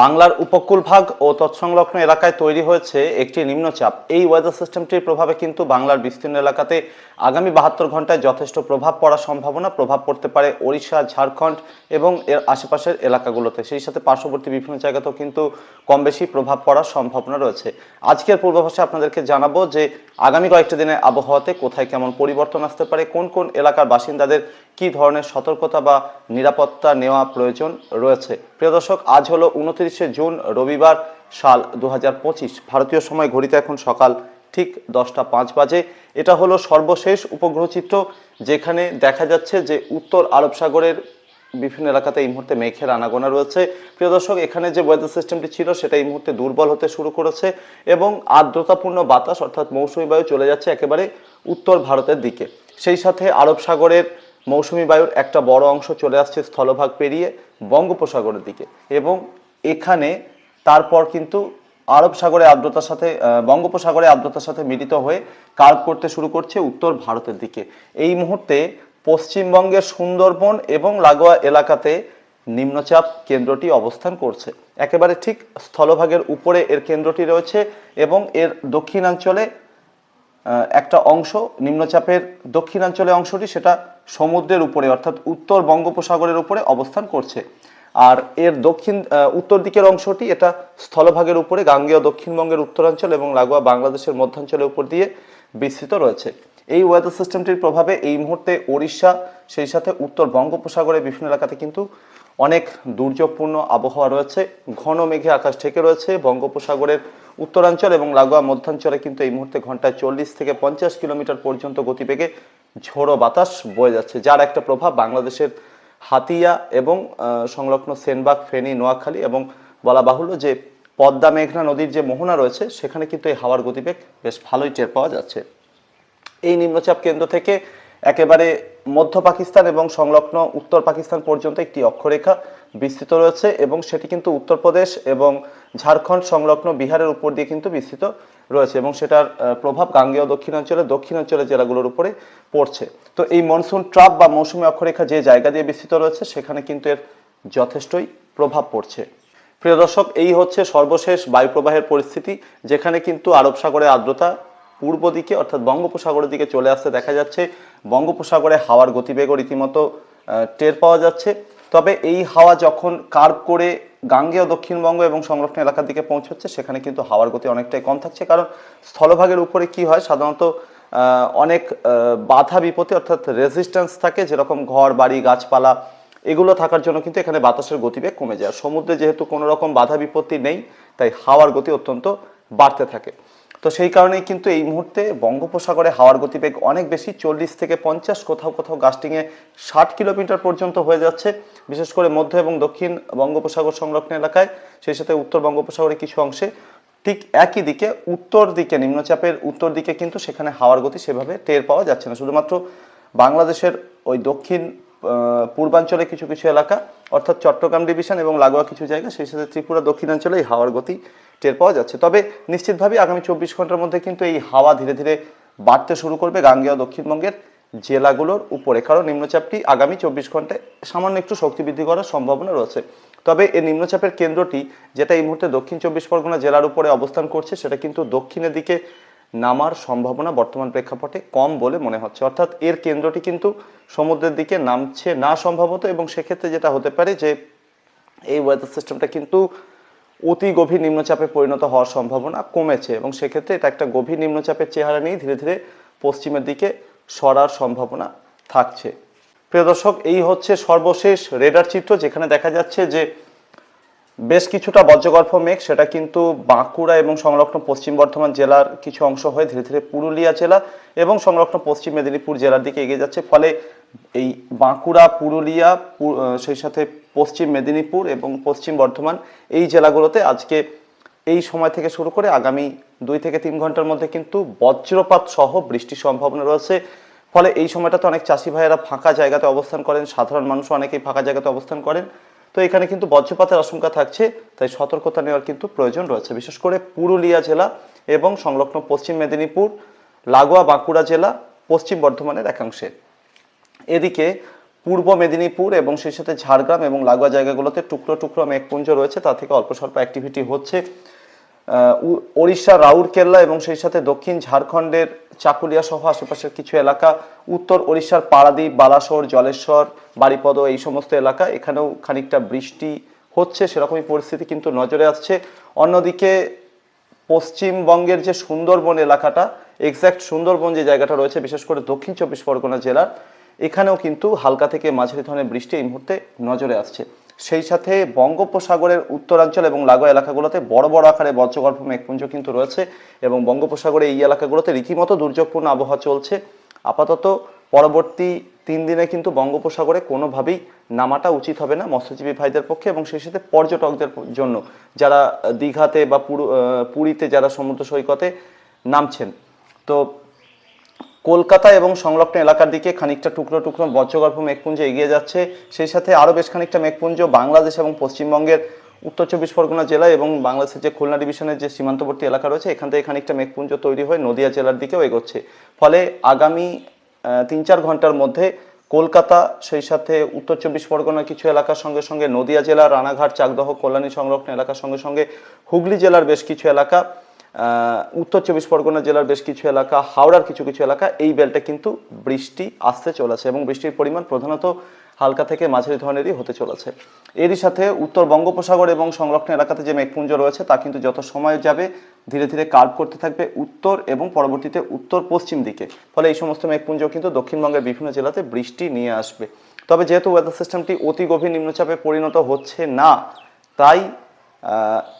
বাংলার উপকূল ভাগ ও তৎসংলগ্ন এলাকায় তৈরি হয়েছে একটি নিম্নচাপ। এই ওয়েদার সিস্টেমটির প্রভাবে কিন্তু বাংলার বিস্তীর্ণ এলাকাতে আগামী বাহাত্তর ঘন্টায় যথেষ্ট প্রভাব পড়ার সম্ভাবনা প্রভাব পড়তে পারে ওড়িশা, ঝাড়খণ্ড এবং এর আশেপাশের এলাকাগুলোতে। সেই সাথে পার্শ্ববর্তী বিভিন্ন জায়গাতেও কিন্তু কম বেশি প্রভাব পড়ার সম্ভাবনা রয়েছে। আজকের পূর্বাভাসে আপনাদেরকে জানাব যে আগামী কয়েকটি দিনের আবহাওয়াতে কোথায় কেমন পরিবর্তন আসতে পারে, কোন কোন এলাকার বাসিন্দাদের কি ধরনের সতর্কতা বা নিরাপত্তা নেওয়া প্রয়োজন রয়েছে। প্রিয় দর্শক, আজ হলো উনত্রিশে জুন রবিবার সাল দু হাজার পঁচিশ। ভারতীয় সময় ঘড়িতে এখন সকাল ঠিক দশটা পাঁচ বাজে। এটা হলো সর্বশেষ উপগ্রহ চিত্র যেখানে দেখা যাচ্ছে যে উত্তর আরব সাগরের বিভিন্ন এলাকাতে এই মুহূর্তে মেঘের আনাগোনা রয়েছে। প্রিয় দর্শক, এখানে যে ওয়েদার সিস্টেমটি ছিল সেটা এই মুহূর্তে দুর্বল হতে শুরু করেছে এবং আর্দ্রতাপূর্ণ বাতাস অর্থাৎ মৌসুমী বায়ু চলে যাচ্ছে একেবারে উত্তর ভারতের দিকে। সেই সাথে আরব সাগরের মৌসুমী বায়ুর একটা বড় অংশ চলে আসছে স্থলভাগ পেরিয়ে বঙ্গোপসাগরের দিকে এবং এখানে তারপর কিন্তু আরব সাগরে আর্দ্রতার সাথে বঙ্গোপসাগরে আর্দ্রতার সাথে মিলিত হয়ে কার্ভ করতে শুরু করছে উত্তর ভারতের দিকে। এই মুহূর্তে পশ্চিমবঙ্গের সুন্দরবন এবং লাগোয়া এলাকাতে নিম্নচাপ কেন্দ্রটি অবস্থান করছে। একেবারে ঠিক স্থলভাগের উপরে এর কেন্দ্রটি রয়েছে এবং এর দক্ষিণাঞ্চলে একটা অংশ, নিম্নচাপের দক্ষিণাঞ্চলে অংশটি সেটা সমুদ্রের উপরে অর্থাৎ উত্তর বঙ্গোপসাগরের উপরে অবস্থান করছে। আর এর দক্ষিণ উত্তর দিকের অংশটি এটা স্থলভাগের উপরে, গাঙ্গেয় দক্ষিণবঙ্গের উত্তরাঞ্চল এবং লাগোয়া বাংলাদেশের মধ্যাঞ্চলের উপর দিয়ে বিস্তৃত রয়েছে। এই ওয়েদার সিস্টেমটির প্রভাবে এই মুহূর্তে ওড়িশা, সেই সাথে উত্তর বঙ্গোপসাগরের বিভিন্ন এলাকাতে কিন্তু অনেক দুর্যোগপূর্ণ আবহাওয়া রয়েছে। ঘন মেঘে আকাশ ঢেকে রয়েছে। বঙ্গোপসাগরের উত্তরাঞ্চল এবং লাগোয়া মধ্যাঞ্চলে কিন্তু এই মুহূর্তে ঘন্টায় চল্লিশ থেকে পঞ্চাশ কিলোমিটার পর্যন্ত গতিবেগে ঝোড়ো বাতাস বয়ে যাচ্ছে, যার একটা প্রভাব বাংলাদেশের হাতিয়া এবং সংলগ্ন সেনবাগ, ফেনী, নোয়াখালী এবং বলা বাহুল্য যে পদ্মা মেঘনা নদীর যে মোহনা রয়েছে, সেখানে কিন্তু এই হাওয়ার গতিবেগ বেশ ভালোই টের পাওয়া যাচ্ছে। এই নিম্নচাপ কেন্দ্র থেকে একেবারে মধ্য পাকিস্তান এবং সংলগ্ন উত্তর পাকিস্তান পর্যন্ত একটি অক্ষরেখা বিস্তৃত রয়েছে এবং সেটি কিন্তু উত্তরপ্রদেশ এবং ঝাড়খণ্ড সংলগ্ন বিহারের উপর দিয়ে কিন্তু বিস্তৃত রয়েছে এবং সেটার প্রভাব গাঙ্গেয় দক্ষিণাঞ্চলে দক্ষিণাঞ্চলের জেলাগুলোর উপরে পড়ছে। তো এই মনসুন ট্রাপ বা মৌসুমী অক্ষরেখা যে জায়গা দিয়ে বিস্তৃত রয়েছে, সেখানে কিন্তু এর যথেষ্টই প্রভাব পড়ছে। প্রিয় দর্শক, এই হচ্ছে সর্বশেষ বায়ুপ্রবাহের পরিস্থিতি, যেখানে কিন্তু আরব সাগরে আর্দ্রতা পূর্ব দিকে, অর্থাৎ বঙ্গোপসাগরের দিকে চলে আসতে দেখা যাচ্ছে। বঙ্গোপসাগরে হাওয়ার গতিবেগও রীতিমতো টের পাওয়া যাচ্ছে। তবে এই হাওয়া যখন কার্ভ করে গাঙ্গেয় দক্ষিণবঙ্গ এবং সংরক্ষণ এলাকার দিকে পৌঁছচ্ছে, সেখানে কিন্তু হাওয়ার গতি অনেকটাই কম থাকছে। কারণ স্থলভাগের উপরে কি হয়? সাধারণত অনেক বাধা বিপত্তি অর্থাৎ রেজিস্ট্যান্স থাকে, যেরকম ঘর, বাড়ি, গাছপালা, এগুলো থাকার জন্য কিন্তু এখানে বাতাসের গতিবেগ কমে যায়। সমুদ্রে যেহেতু কোনো রকম বাধা বিপত্তি নেই, তাই হাওয়ার গতি অত্যন্ত বাড়তে থাকে। তো সেই কারণেই কিন্তু এই মুহূর্তে বঙ্গোপসাগরে হাওয়ার গতিবেগ অনেক বেশি, চল্লিশ থেকে পঞ্চাশ কোথাও কোথাও গাস্টিংয়ে ষাট কিলোমিটার পর্যন্ত হয়ে যাচ্ছে। বিশেষ করে মধ্য এবং দক্ষিণ বঙ্গোপসাগর সংলগ্ন এলাকায়, সেই সাথে উত্তর বঙ্গোপসাগরের কিছু অংশে ঠিক একই দিকে উত্তর দিকে নিম্নচাপের উত্তর দিকে কিন্তু সেখানে হাওয়ার গতি সেভাবে টের পাওয়া যাচ্ছে না। শুধুমাত্র বাংলাদেশের ওই দক্ষিণ পূর্বাঞ্চলে কিছু কিছু এলাকা, অর্থাৎ চট্টগ্রাম ডিভিশন এবং লাগোয়া কিছু জায়গা, সেই সাথে ত্রিপুরা দক্ষিণাঞ্চলে এই হাওয়ার গতি টের পাওয়া যাচ্ছে। তবে নিশ্চিতভাবে আগামী চব্বিশ ঘণ্টার মধ্যে কিন্তু এই হাওয়া ধীরে ধীরে বাড়তে শুরু করবে গাঙ্গেয় দক্ষিণবঙ্গের জেলাগুলোর উপরে, কারণ নিম্নচাপটি আগামী চব্বিশ ঘন্টায় সামান্য একটু শক্তি বৃদ্ধি করার সম্ভাবনা রয়েছে। তবে এই নিম্নচাপের কেন্দ্রটি, যেটা এই মুহূর্তে দক্ষিণ চব্বিশ পরগনা জেলার উপরে অবস্থান করছে, সেটা কিন্তু দক্ষিণের দিকে নামার সম্ভাবনা বর্তমান প্রেক্ষাপটে কম বলে মনে হচ্ছে। অর্থাৎ এর কেন্দ্রটি কিন্তু সমুদ্রের দিকে নামছে না সম্ভবত এবং সেক্ষেত্রে যেটা হতে পারে যে এই ওয়েদার সিস্টেমটা কিন্তু অতি গভীর নিম্নচাপে পরিণত হওয়ার সম্ভাবনা কমেছে এবং সেক্ষেত্রে এটা একটা গভীর নিম্নচাপের চেহারা নিয়ে ধীরে ধীরে পশ্চিমের দিকে সরার সম্ভাবনা থাকছে। প্রিয় দর্শক, এই হচ্ছে সর্বশেষ রেডার চিত্র যেখানে দেখা যাচ্ছে যে বেশ কিছুটা বজ্রগর্ভ মেঘ, সেটা কিন্তু বাঁকুড়া এবং সংলগ্ন পশ্চিম বর্ধমান জেলার কিছু অংশ হয়ে ধীরে ধীরে পুরুলিয়া জেলা এবং সংলগ্ন পশ্চিম মেদিনীপুর জেলার দিকে এগিয়ে যাচ্ছে। ফলে এই বাঁকুড়া, পুরুলিয়া সেই সাথে পশ্চিম মেদিনীপুর এবং পশ্চিম বর্ধমান এই জেলাগুলোতে আজকে এই সময় থেকে শুরু করে আগামী দুই থেকে তিন ঘণ্টার মধ্যে কিন্তু বজ্রপাত সহ বৃষ্টির সম্ভাবনা রয়েছে। ফলে এই সময়টাতে অনেক চাষি ভাইয়েরা ফাঁকা জায়গাতে অবস্থান করেন, সাধারণ মানুষ অনেকেই ফাঁকা জায়গাতে অবস্থান করেন। তো এখানে কিন্তু বজ্রপাতের আশঙ্কা থাকছে, তাই সতর্কতা নেওয়ার কিন্তু প্রয়োজন রয়েছে। বিশেষ করে পুরুলিয়া জেলা এবং সংলগ্ন পশ্চিম মেদিনীপুর, লাগোয়া বাঁকুড়া জেলা, পশ্চিম বর্ধমানের একাংশে। এদিকে পূর্ব মেদিনীপুর এবং সেই সাথে ঝাড়গ্রাম এবং লাগোয়া জায়গাগুলোতে টুকরো টুকরো মেঘপুঞ্জ রয়েছে, তা থেকে অল্প স্বল্প অ্যাক্টিভিটি হচ্ছে। ওড়িশা রাউরকেল্লা এবং সেই সাথে দক্ষিণ ঝাড়খণ্ডের চাকুলিয়া সহ আশেপাশের কিছু এলাকা, উত্তর ওড়িশার পারাদ্বীপ বালাসোর, জলেশ্বর বাড়িপদ এই সমস্ত এলাকা, এখানেও খানিকটা বৃষ্টি হচ্ছে, সেরকমই পরিস্থিতি কিন্তু নজরে আসছে। অন্যদিকে পশ্চিমবঙ্গের যে সুন্দরবন এলাকাটা এক্স্যাক্ট সুন্দরবন যে জায়গাটা রয়েছে, বিশেষ করে দক্ষিণ চব্বিশ পরগনা জেলার, এখানেও কিন্তু হালকা থেকে মাঝারি ধরনের বৃষ্টি এই মুহূর্তে নজরে আসছে। সেই সাথে বঙ্গোপসাগরের উত্তরাঞ্চল এবং লাগোয়া এলাকাগুলোতে বড় বড় আকারে বজ্রগর্ভ মেঘপুঞ্জ কিন্তু রয়েছে এবং বঙ্গোপসাগরে এই এলাকাগুলোতে রীতিমতো দুর্যোগপূর্ণ আবহাওয়া চলছে। আপাতত পরবর্তী তিন দিনে কিন্তু বঙ্গোপসাগরে কোনোভাবেই নামাটা উচিত হবে না মৎস্যজীবী ভাইদের পক্ষে এবং সেই সাথে পর্যটকদের জন্য যারা দীঘাতে বা পুরু- পুরীতে যারা সমুদ্র সৈকতে নামছেন। তো কলকাতা এবং সংলগ্ন এলাকার দিকে খানিকটা টুকরো টুকরো বজ্রগর্ভ মেঘপুঞ্জ এগিয়ে যাচ্ছে। সেই সাথে আরও বেশ খানিকটা মেঘপুঞ্জ বাংলাদেশ এবং পশ্চিমবঙ্গের উত্তর চব্বিশ পরগনা জেলা এবং বাংলাদেশের যে খুলনা ডিভিশনের যে সীমান্তবর্তী এলাকা রয়েছে, এখান থেকে খানিকটা মেঘপুঞ্জ তৈরি হয়ে নদিয়া জেলার দিকেও এগোচ্ছে। ফলে আগামী তিন চার ঘণ্টার মধ্যে কলকাতা, সেই সাথে উত্তর চব্বিশ পরগনার কিছু এলাকার সঙ্গে সঙ্গে নদিয়া জেলা, রানাঘাট, চাকদহ, কল্যাণী সংলগ্ন এলাকার সঙ্গে সঙ্গে হুগলি জেলার বেশ কিছু এলাকা উত্তর চব্বিশ পরগনা জেলার বেশ কিছু এলাকা, হাওড়ার কিছু কিছু এলাকা, এই বেলটা কিন্তু বৃষ্টি আসতে চলেছে এবং বৃষ্টির পরিমাণ প্রধানত হালকা থেকে মাঝারি ধরনেরই হতে চলেছে। এরই সাথে উত্তর বঙ্গোপসাগর এবং সংলগ্ন এলাকাতে যে মেঘপুঞ্জ রয়েছে, তা কিন্তু যত সময় যাবে ধীরে ধীরে কার্ভ করতে থাকবে উত্তর এবং পরবর্তীতে উত্তর পশ্চিম দিকে। ফলে এই সমস্ত মেঘপুঞ্জ কিন্তু দক্ষিণবঙ্গের বিভিন্ন জেলাতে বৃষ্টি নিয়ে আসবে। তবে যেহেতু ওয়েদার সিস্টেমটি অতি গভীর নিম্নচাপে পরিণত হচ্ছে না, তাই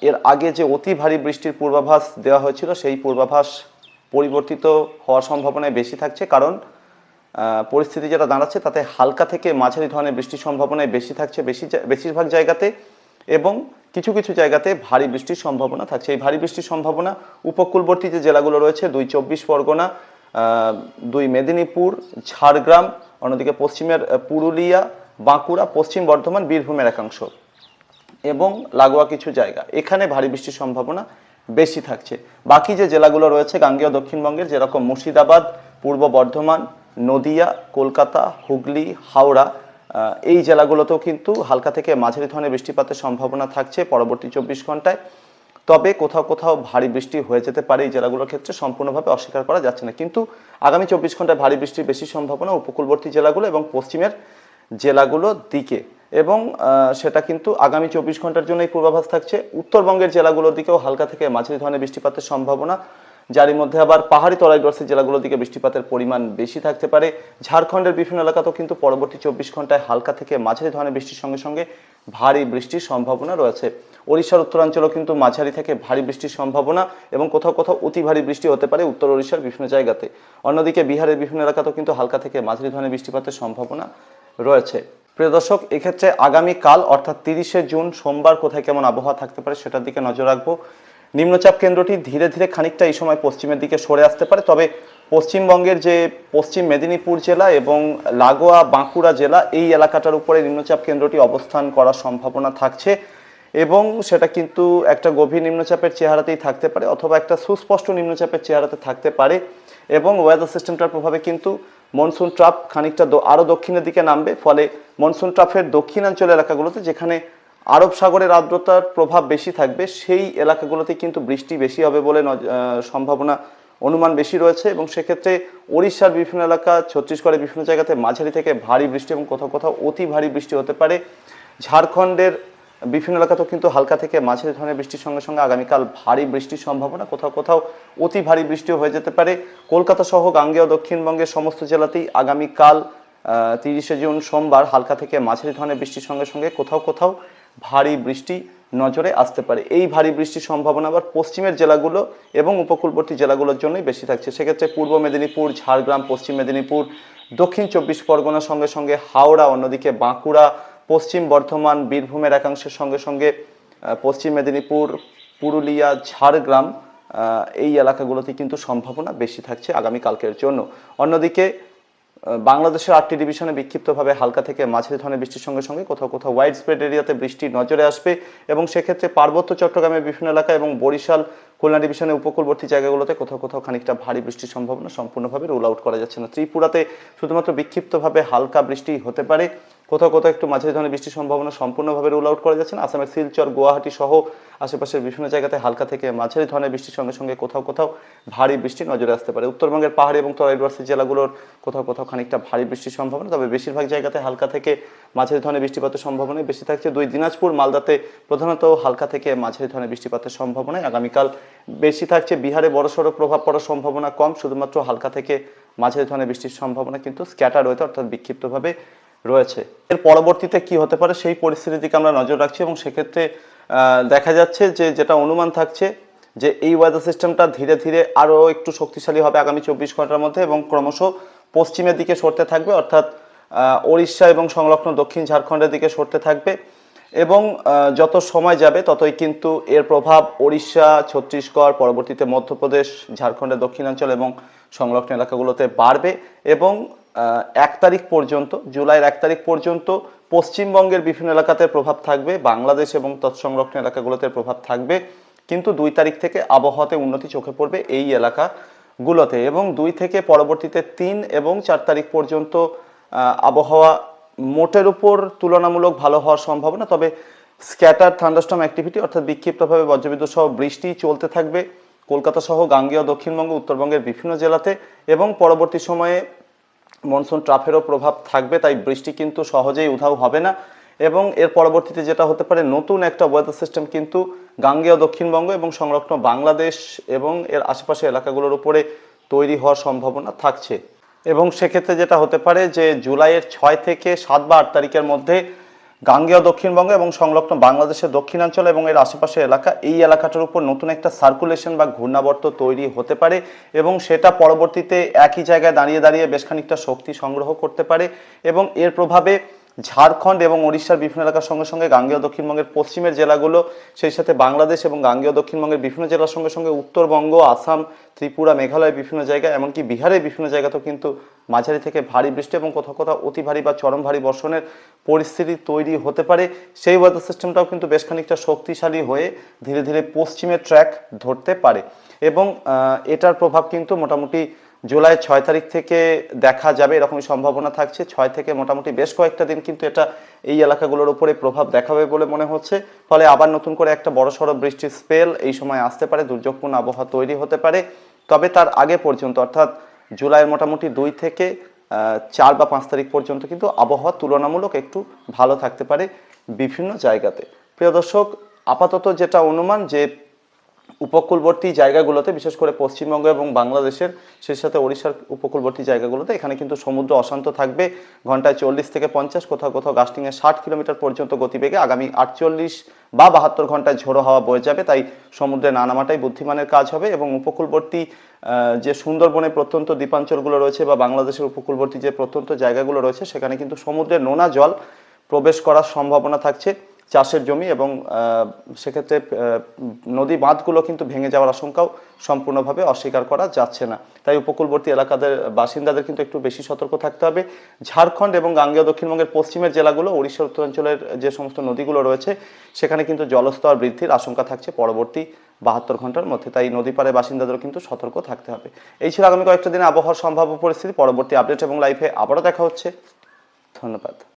এর আগে যে অতি ভারী বৃষ্টির পূর্বাভাস দেওয়া হয়েছিল, সেই পূর্বাভাস পরিবর্তিত হওয়ার সম্ভাবনায় বেশি থাকছে। কারণ পরিস্থিতি যেটা দাঁড়াচ্ছে, তাতে হালকা থেকে মাঝারি ধরনের বৃষ্টির সম্ভাবনায় বেশি থাকছে বেশি বেশিরভাগ জায়গাতে এবং কিছু কিছু জায়গাতে ভারী বৃষ্টির সম্ভাবনা থাকছে। এই ভারী বৃষ্টির সম্ভাবনা উপকূলবর্তী যে জেলাগুলো রয়েছে, দুই চব্বিশ পরগনা দুই মেদিনীপুর, ঝাড়গ্রাম, অন্যদিকে পশ্চিমের পুরুলিয়া, বাঁকুড়া, পশ্চিম বর্ধমান, বীরভূমের একাংশ। এবং লাগোয়া কিছু জায়গা। এখানে ভারী বৃষ্টির সম্ভাবনা বেশি থাকছে। বাকি যে জেলাগুলো রয়েছে, গাঙ্গেয় দক্ষিণবঙ্গের, যেরকম মুর্শিদাবাদ, পূর্ব বর্ধমান, নদিয়া, কলকাতা, হুগলি, হাওড়া এই জেলাগুলোতেও কিন্তু হালকা থেকে মাঝারি ধরনের বৃষ্টিপাতের সম্ভাবনা থাকছে পরবর্তী চব্বিশ ঘন্টায় তবে কোথাও কোথাও ভারী বৃষ্টি হয়ে যেতে পারে এই জেলাগুলোর ক্ষেত্রে, সম্পূর্ণভাবে অস্বীকার করা যাচ্ছে না। কিন্তু আগামী চব্বিশ ঘন্টায় ভারী বৃষ্টির বেশি সম্ভাবনা উপকূলবর্তী জেলাগুলো এবং পশ্চিমের জেলাগুলোর দিকে। এবং সেটা কিন্তু আগামী চব্বিশ ঘণ্টার জন্য এই পূর্বাভাস থাকছে। উত্তরবঙ্গের জেলাগুলোর দিকেও হালকা থেকে মাঝারি ধরনের বৃষ্টিপাতের সম্ভাবনা। যারই মধ্যে আবার পাহাড়ি তরাইগ্রস্ত জেলাগুলোর দিকে বৃষ্টিপাতের পরিমাণ বেশি থাকতে পারে। ঝাড়খণ্ডের বিভিন্ন এলাকাতেও কিন্তু পরবর্তী চব্বিশ ঘন্টায় হালকা থেকে মাঝারি ধরনের বৃষ্টির সঙ্গে সঙ্গে ভারী বৃষ্টির সম্ভাবনা রয়েছে। ওড়িশার উত্তরাঞ্চলেও কিন্তু মাঝারি থেকে ভারী বৃষ্টির সম্ভাবনা এবং কোথাও কোথাও অতি ভারী বৃষ্টি হতে পারে উত্তর ওড়িশার বিভিন্ন জায়গাতে। অন্যদিকে বিহারের বিভিন্ন এলাকাতেও কিন্তু হালকা থেকে মাঝারি ধরনের বৃষ্টিপাতের সম্ভাবনা রয়েছে। প্রিয় দর্শক, এক্ষেত্রে আগামীকাল অর্থাৎ তিরিশে জুন, সোমবার কোথায় কেমন আবহাওয়া থাকতে পারে সেটার দিকে নজর রাখব। নিম্নচাপ কেন্দ্রটি ধীরে ধীরে খানিকটা এই সময় পশ্চিমের দিকে সরে আসতে পারে। তবে পশ্চিমবঙ্গের যে পশ্চিম মেদিনীপুর জেলা এবং লাগোয়া বাঁকুড়া জেলা, এই এলাকাটার উপরে নিম্নচাপ কেন্দ্রটি অবস্থান করার সম্ভাবনা থাকছে এবং সেটা কিন্তু একটা গভীর নিম্নচাপের চেহারাতেই থাকতে পারে অথবা একটা সুস্পষ্ট নিম্নচাপের চেহারাতে থাকতে পারে এবং ওয়েদার সিস্টেমটার প্রভাবে কিন্তু মনসুন ট্রাপ খানিকটা দ- আরও দক্ষিণের দিকে নামবে, ফলে মনসুন ট্রাফের দক্ষিণাঞ্চল এলাকাগুলোতে যেখানে আরব সাগরের আর্দ্রতার প্রভাব বেশি থাকবে, সেই এলাকাগুলোতে কিন্তু বৃষ্টি বেশি হবে বলে সম্ভাবনা অনুমান বেশি রয়েছে এবং সেক্ষেত্রে ওড়িশার বিভিন্ন এলাকা, ছত্তিশগড়ের বিভিন্ন জায়গাতে মাঝারি থেকে ভারী বৃষ্টি এবং কোথাও কোথাও অতি ভারী বৃষ্টি হতে পারে। ঝাড়খণ্ডের বিভিন্ন এলাকাতেও কিন্তু হালকা থেকে মাঝারি ধরনের বৃষ্টির সঙ্গে সঙ্গে আগামীকাল ভারী বৃষ্টির সম্ভাবনা। কোথাও কোথাও অতি ভারী বৃষ্টিও হয়ে যেতে পারে। কলকাতা সহ গাঙ্গেয়, দক্ষিণবঙ্গের সমস্ত জেলাতেই আগামীকাল তিরিশে জুন সোমবার হালকা থেকে মাঝারি ধরনের বৃষ্টির সঙ্গে সঙ্গে কোথাও কোথাও ভারী বৃষ্টি নজরে আসতে পারে। এই ভারী বৃষ্টির সম্ভাবনা আবার পশ্চিমের জেলাগুলো এবং উপকূলবর্তী জেলাগুলোর জন্যই বেশি থাকছে। সেক্ষেত্রে পূর্ব মেদিনীপুর, ঝাড়গ্রাম, পশ্চিম মেদিনীপুর, দক্ষিণ চব্বিশ পরগনার সঙ্গে সঙ্গে হাওড়া, অন্যদিকে বাঁকুড়া পশ্চিম বর্ধমান, বীরভূমের একাংশের সঙ্গে সঙ্গে পশ্চিম মেদিনীপুর, পুরুলিয়া, ঝাড়গ্রাম এই এলাকাগুলোতে কিন্তু সম্ভাবনা বেশি থাকছে আগামীকালকের জন্য। অন্যদিকে বাংলাদেশের আটটি ডিভিশনে বিক্ষিপ্তভাবে হালকা থেকে মাঝারি ধরনের বৃষ্টির সঙ্গে সঙ্গে কোথাও কোথাও ওয়াইড স্প্রেড এরিয়াতে বৃষ্টি নজরে আসবে এবং সেক্ষেত্রে পার্বত্য চট্টগ্রামের বিভিন্ন এলাকা এবং বরিশাল, খুলনা ডিভিশনের উপকূলবর্তী জায়গাগুলোতে কোথাও কোথাও খানিকটা ভারী বৃষ্টির সম্ভাবনা সম্পূর্ণভাবে রোল আউট করা যাচ্ছে না। ত্রিপুরাতে শুধুমাত্র বিক্ষিপ্তভাবে হালকা বৃষ্টি হতে পারে। কোথাও কোথাও একটু মাঝারি ধরনের বৃষ্টির সম্ভাবনা সম্পূর্ণভাবে রোল আউট করা যাচ্ছে আসামের শিলচর, গুয়াহাটি সহ আশেপাশের বিভিন্ন জায়গাতে হালকা থেকে মাঝারি ধরনের বৃষ্টির সঙ্গে সঙ্গে কোথাও কোথাও ভারী বৃষ্টি নজরে আসতে পারে। উত্তরবঙ্গের পাহাড়ি এবং তরাইডওয়ার্সি জেলাগুলোর কোথাও কোথাও খানিকটা ভারী বৃষ্টির সম্ভাবনা, তবে বেশিরভাগ জায়গাতে হালকা থেকে মাঝারি ধরনের বৃষ্টিপাতের সম্ভাবনাই বেশি থাকছে। দুই দিনাজপুর, মালদাতে প্রধানত হালকা থেকে মাঝারি ধরনের বৃষ্টিপাতের সম্ভাবনায় আগামীকাল বেশি থাকছে। বিহারে বড়সড় প্রভাব পড়ার সম্ভাবনা কম, শুধুমাত্র হালকা থেকে মাঝারি ধরনের বৃষ্টির সম্ভাবনা কিন্তু স্ক্যাটার রয়েছে অর্থাৎ বিক্ষিপ্তভাবে রয়েছে। এর পরবর্তীতে কি হতে পারে সেই পরিস্থিতির দিকে আমরা নজর রাখছি এবং সেক্ষেত্রে দেখা যাচ্ছে যে যেটা অনুমান থাকছে যে এই ওয়েদার সিস্টেমটা ধীরে ধীরে আরও একটু শক্তিশালী হবে আগামী চব্বিশ ঘণ্টার মধ্যে এবং ক্রমশ পশ্চিমের দিকে সরতে থাকবে, অর্থাৎ ওড়িশা এবং সংলগ্ন দক্ষিণ ঝাড়খণ্ডের দিকে সরতে থাকবে এবং যত সময় যাবে ততই কিন্তু এর প্রভাব ওড়িশা, ছত্তিশগড়, পরবর্তীতে মধ্যপ্রদেশ, ঝাড়খণ্ডের দক্ষিণাঞ্চল এবং সংলগ্ন এলাকাগুলোতে বাড়বে এবং এক তারিখ পর্যন্ত, জুলাইয়ের এক তারিখ পর্যন্ত পশ্চিমবঙ্গের বিভিন্ন এলাকাতে প্রভাব থাকবে, বাংলাদেশ এবং তৎসংলগ্ন এলাকাগুলোতে প্রভাব থাকবে। কিন্তু দুই তারিখ থেকে আবহাওয়াতে উন্নতি চোখে পড়বে এই এলাকাগুলোতে এবং দুই থেকে পরবর্তীতে তিন এবং চার তারিখ পর্যন্ত আবহাওয়া মোটের উপর তুলনামূলক ভালো হওয়ার সম্ভাবনা, তবে স্ক্যাটার থান্ডারস্টম অ্যাক্টিভিটি অর্থাৎ বিক্ষিপ্তভাবে বজ্রবিদ্যুৎ সহ বৃষ্টি চলতে থাকবে। কলকাতা সহ গাঙ্গেয় দক্ষিণবঙ্গ, উত্তরবঙ্গের বিভিন্ন জেলাতে এবং পরবর্তী সময়ে মনসুন ট্রাফেরও প্রভাব থাকবে, তাই বৃষ্টি কিন্তু সহজেই উধাও হবে না। এবং এর পরবর্তীতে যেটা হতে পারে, নতুন একটা ওয়েদার সিস্টেম কিন্তু গাঙ্গেয় দক্ষিণবঙ্গ এবং সংরক্ষণ বাংলাদেশ এবং এর আশেপাশের এলাকাগুলোর উপরে তৈরি হওয়ার সম্ভাবনা থাকছে। এবং সেক্ষেত্রে যেটা হতে পারে যে, জুলাইয়ের ছয় থেকে সাত বা আট তারিখের মধ্যে গাঙ্গেয় দক্ষিণবঙ্গ এবং সংলগ্ন বাংলাদেশের দক্ষিণাঞ্চল এবং এর আশেপাশের এলাকা, এই এলাকাটার উপর নতুন একটা সার্কুলেশন বা ঘূর্ণাবর্ত তৈরি হতে পারে এবং সেটা পরবর্তীতে একই জায়গায় দাঁড়িয়ে দাঁড়িয়ে বেশ খানিকটা শক্তি সংগ্রহ করতে পারে এবং এর প্রভাবে ঝাড়খণ্ড এবং ওড়িশার বিভিন্ন এলাকার সঙ্গে সঙ্গে গাঙ্গেয় দক্ষিণবঙ্গের পশ্চিমের জেলাগুলো, সেই সাথে বাংলাদেশ এবং গাঙ্গেয় দক্ষিণবঙ্গের বিভিন্ন জেলার সঙ্গে সঙ্গে উত্তরবঙ্গ, আসাম, ত্রিপুরা মেঘালয়ের বিভিন্ন জায়গায়, এমনকি বিহারের বিভিন্ন জায়গাতেও কিন্তু মাঝারি থেকে ভারী বৃষ্টি এবং কোথাও কোথাও অতি ভারী বা চরম ভারী বর্ষণের পরিস্থিতি তৈরি হতে পারে। সেই ওয়েদার সিস্টেমটাও কিন্তু বেশ খানিকটা শক্তিশালী হয়ে ধীরে ধীরে পশ্চিমের ট্র্যাক ধরতে পারে। এবং এটার প্রভাব কিন্তু মোটামুটি জুলাই ছয় তারিখ থেকে দেখা যাবে, এরকমই সম্ভাবনা থাকছে। ছয় থেকে মোটামুটি বেশ কয়েকটা দিন কিন্তু এটা এই এলাকাগুলোর উপরে প্রভাব দেখাবে বলে মনে হচ্ছে। ফলে আবার নতুন করে একটা বড়সড় বৃষ্টির স্পেল এই সময় আসতে পারে, দুর্যোগপূর্ণ আবহাওয়া তৈরি হতে পারে। তবে তার আগে পর্যন্ত, অর্থাৎ জুলাইয়ের মোটামুটি দুই থেকে চার বা পাঁচ তারিখ পর্যন্ত কিন্তু আবহাওয়া তুলনামূলক একটু ভালো থাকতে পারে বিভিন্ন জায়গাতে। প্রিয় দর্শক, আপাতত যেটা অনুমান যে উপকূলবর্তী জায়গাগুলোতে, বিশেষ করে পশ্চিমবঙ্গ এবং বাংলাদেশের, সেই সাথে ওড়িশার উপকূলবর্তী জায়গাগুলোতে, এখানে কিন্তু সমুদ্র অশান্ত থাকবে। ঘন্টায় চল্লিশ থেকে পঞ্চাশ, কোথাও কোথাও গাস্টিংয়ে ষাট কিলোমিটার পর্যন্ত গতিবেগে আগামী আটচল্লিশ বা বাহাত্তর ঘন্টায় ঝোড়ো হাওয়া বয়ে যাবে। তাই সমুদ্রে না নামাটাই বুদ্ধিমানের কাজ হবে এবং উপকূলবর্তী যে সুন্দরবনের প্রত্যন্ত দ্বীপাঞ্চলগুলো রয়েছে বা বাংলাদেশের উপকূলবর্তী যে প্রত্যন্ত জায়গাগুলো রয়েছে, সেখানে কিন্তু সমুদ্রে নোনা জল প্রবেশ করার সম্ভাবনা থাকছে। চাষের জমি এবং সেক্ষেত্রে নদী বাঁধগুলো কিন্তু ভেঙে যাওয়ার আশঙ্কাও সম্পূর্ণভাবে অস্বীকার করা যাচ্ছে না। তাই উপকূলবর্তী এলাকাদের বাসিন্দাদের কিন্তু একটু বেশি সতর্ক থাকতে হবে। ঝাড়খণ্ড এবং গাঙ্গেয় দক্ষিণবঙ্গের পশ্চিমের জেলাগুলো, ওড়িশা, উত্তরাঞ্চলের যে সমস্ত নদীগুলো রয়েছে, সেখানে কিন্তু জলস্তর বৃদ্ধির আশঙ্কা থাকছে পরবর্তী বাহাত্তর ঘণ্টার মধ্যে। তাই নদী পাড়ে বাসিন্দাদেরও কিন্তু সতর্ক থাকতে হবে। এই ছিল আগামী কয়েকটা দিনে আবহাওয়ার সম্ভাব্য পরিস্থিতি। পরবর্তী আপডেট এবং লাইফে আবারও দেখা হচ্ছে। ধন্যবাদ।